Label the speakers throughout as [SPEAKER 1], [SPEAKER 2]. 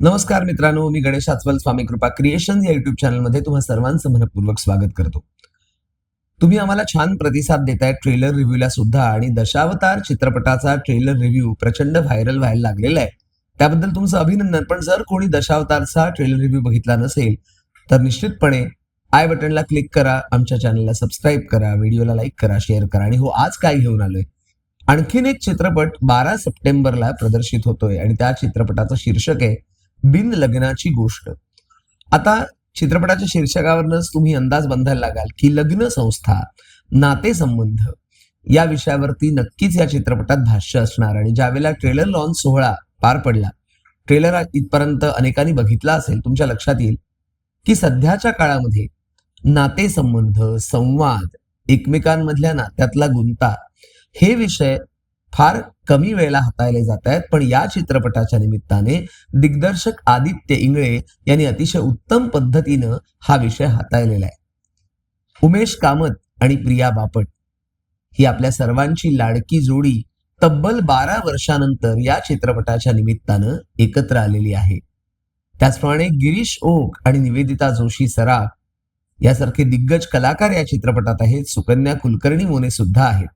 [SPEAKER 1] नमस्कार मित्रांनो मी गणेश आचवल स्वामी कृपा क्रिएशन या युट्यूब चॅनलमध्ये तुम्हा सर्वांचं मनपूर्वक स्वागत करतो. तुम्ही आम्हाला छान प्रतिसाद देताय ट्रेलर रिव्ह्यूला सुद्धा आणि दशावतार चित्रपटाचा ट्रेलर रिव्ह्यू प्रचंड व्हायरल व्हायला लागलेला आहे. त्याबद्दल तुमचं अभिनंदन पण जर कोणी दशावतारचा ट्रेलर रिव्ह्यू बघितला नसेल तर निश्चितपणे आय बटनला क्लिक करा आमच्या चॅनलला सबस्क्राईब करा व्हिडिओला लाईक करा शेअर करा आणि हो आज काय घेऊन आलोय? आणखीन एक चित्रपट बारा सप्टेंबरला प्रदर्शित होतोय आणि त्या चित्रपटाचं शीर्षक आहे बिन लग्नाची गोष्ट. आता चित्रपटाच्या शीर्षकावरनच तुम्ही अंदाज बांधायला लागाल की लग्न संस्था नातेसंबंध या विषयावरती नक्कीच या चित्रपटात भाष्य असणार. आणि ज्यावेळेला ट्रेलर लॉन्च सोहळा पार पडला ट्रेलर इथपर्यंत अनेकांनी बघितला असेल तुमच्या लक्षात येईल की सध्याच्या काळामध्ये नातेसंबंध संवाद एकमेकांमधल्या नात्यातला गुंता हे विषय फार कमी वेळेला हाताळले जात आहेत पण या चित्रपटाच्या निमित्ताने दिग्दर्शक आदित्य इंगळे यांनी अतिशय उत्तम पद्धतीनं हा विषय हाताळलेला आहे. उमेश कामत आणि प्रिया बापट ही आपल्या सर्वांची लाडकी जोडी तब्बल बारा वर्षानंतर या चित्रपटाच्या निमित्तानं एकत्र आलेली आहे. त्याचप्रमाणे गिरीश ओक आणि निवेदिता जोशी सराफ यासारखे दिग्गज कलाकार या चित्रपटात आहेत. सुकन्या कुलकर्णी मोने सुद्धा आहेत.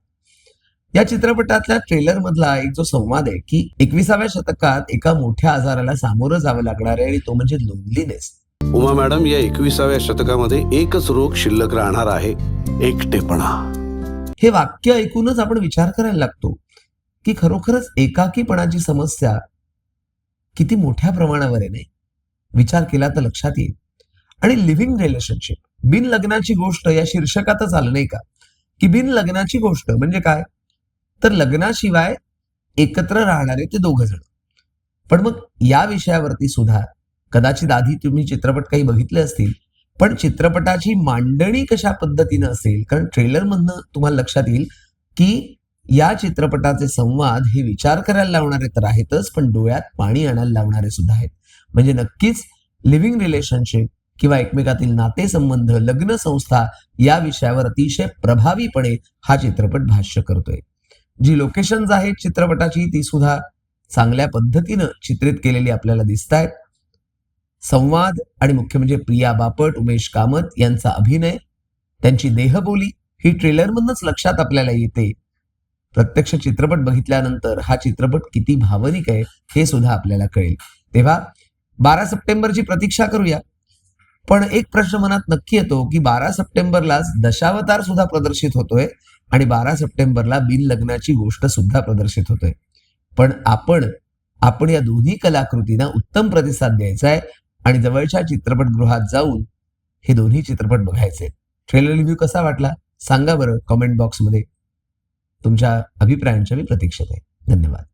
[SPEAKER 1] या चित्रपटातल्या ट्रेलर मधला एक जो संवाद आहे की एकविसाव्या शतकात एका मोठ्या आजाराला सामोरं जावं लागणार आहे आणि तो म्हणजे लोनलीनेस
[SPEAKER 2] उमा मॅडम या एकविसाव्या शतकामध्ये एकच रोग शिल्लक राहणार आहे एकटेपणा.
[SPEAKER 1] हे वाक्य ऐकूनच आपण विचार करायला लागतो की खरोखरच एकाकीपणाची समस्या किती मोठ्या प्रमाणावर आहे नाही? विचार केला तर लक्षात येईल. आणि लिव्हिंग रिलेशनशिप बिन लग्नाची गोष्ट या शीर्षकातच आलं नाही का? की बिन लग्नाची गोष्ट म्हणजे काय? तर लग्नाशिवाय एकत्र राहणारे ते दोघ जण. पण मग या विषयावरती सुद्धा कदाचित आधी तुम्ही चित्रपट काही बघितले असतील पण चित्रपटाची मांडणी कशा पद्धतीनं असेल? कारण ट्रेलर मधनं तुम्हाला लक्षात येईल की या चित्रपटाचे संवाद हे विचार करायला लावणारे तर आहेतच पण डोळ्यात पाणी आणायला लावणारे सुद्धा आहेत. म्हणजे नक्कीच लिव्हिंग रिलेशनशिप किंवा एकमेकातील नातेसंबंध लग्न संस्था या विषयावर अतिशय प्रभावीपणे हा चित्रपट भाष्य करतोय. जी लोकेशन्स आहेत चित्रपटाची ती सुद्धा चांगल्या पद्धतीनं चित्रित केलेली आपल्याला दिसत आहेत संवाद आणि मुख्य म्हणजे प्रिया बापट उमेश कामत यांचा अभिनय त्यांची देहबोली ही ट्रेलरमधूनच लक्षात आपल्याला येते. प्रत्यक्ष चित्रपट बघितल्यानंतर हा चित्रपट किती भावनिक आहे हे सुद्धा आपल्याला कळेल. तेव्हा बारा सप्टेंबरची प्रतीक्षा करूया. पण एक प्रश्न मनात नक्की येतो की बारा सप्टेंबरलाच दशावतार सुद्धा प्रदर्शित होतोय आणि बारा सप्टेंबरला बिन लग्नाची गोष्ट सुद्धा प्रदर्शित होतोय. पण आपण आपण या दोन्ही कलाकृतींना उत्तम प्रतिसाद द्यायचा आहे आणि जवळच्या चित्रपटगृहात जाऊन हे दोन्ही चित्रपट बघायचे. ट्रेलर रिव्ह्यू कसा वाटला? सांगा बरं कमेंट बॉक्समध्ये तुमच्या अभिप्रायांच्या मी प्रतीक्षेत आहे धन्यवाद.